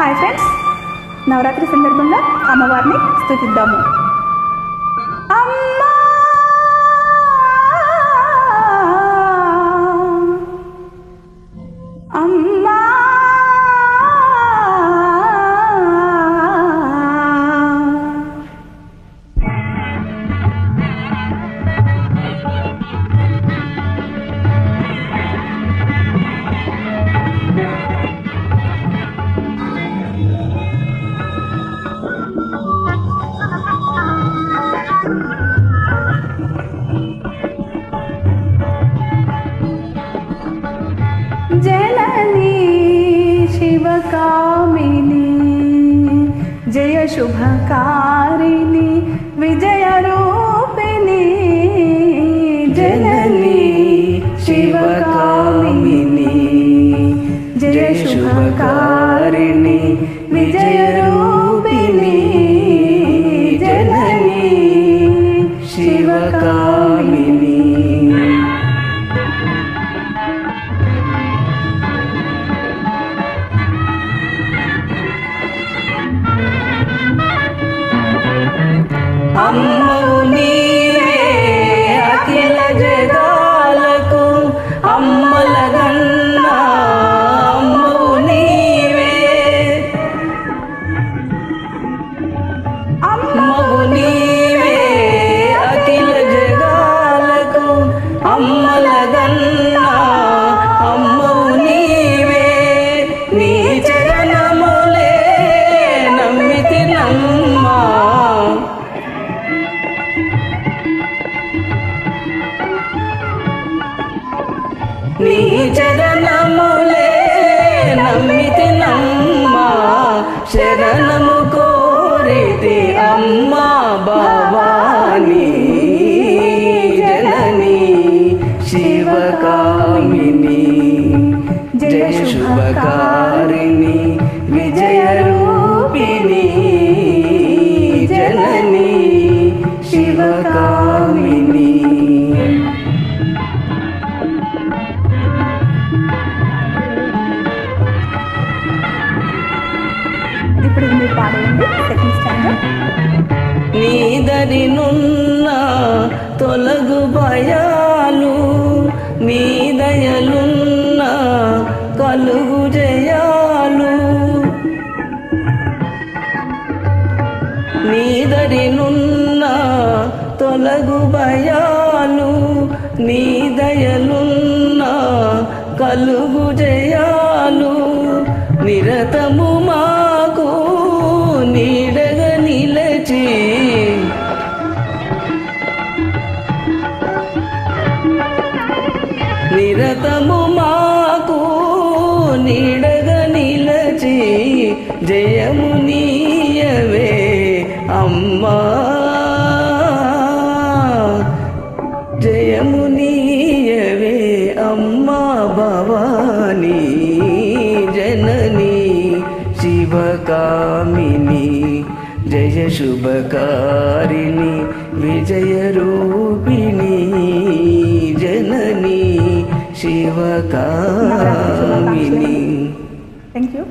Hi friends Navratri సందర్భంగా అమ్మవారిని స్థుతిద్దాము. అమ్మ! జననీ శివకామిని జయ శుభకారిణి అమ్మవు నీ నీ చరణములే నమ్మితి నమ్మా శరణము కోరితి అమ్మా భవాని జనని శివకామిని జయ శుభకారిణి విజయ రూపిణి జనని శివకామిని. ఇప్పుడు ఇది మీరు పాడేయండి సెకండ్ స్టాండర్డ్ నీదరినున్న తొలగు భయాలు నీ దయలున్న కలుగు జయాలు. నీదరినున్న తొలగు భయాలు నీ దయలున్న కలుగు జయాలు. నిరతము మా నిరతము మాకు నీడగ నిలచి జయము నీయవే అమ్మా. జయము నీయవే అమ్మా భవానీ జననీ శివకామిని జయ శుభకారిణి విజయ రూపిణి జన శివకామిని థ్యాంక్ యూ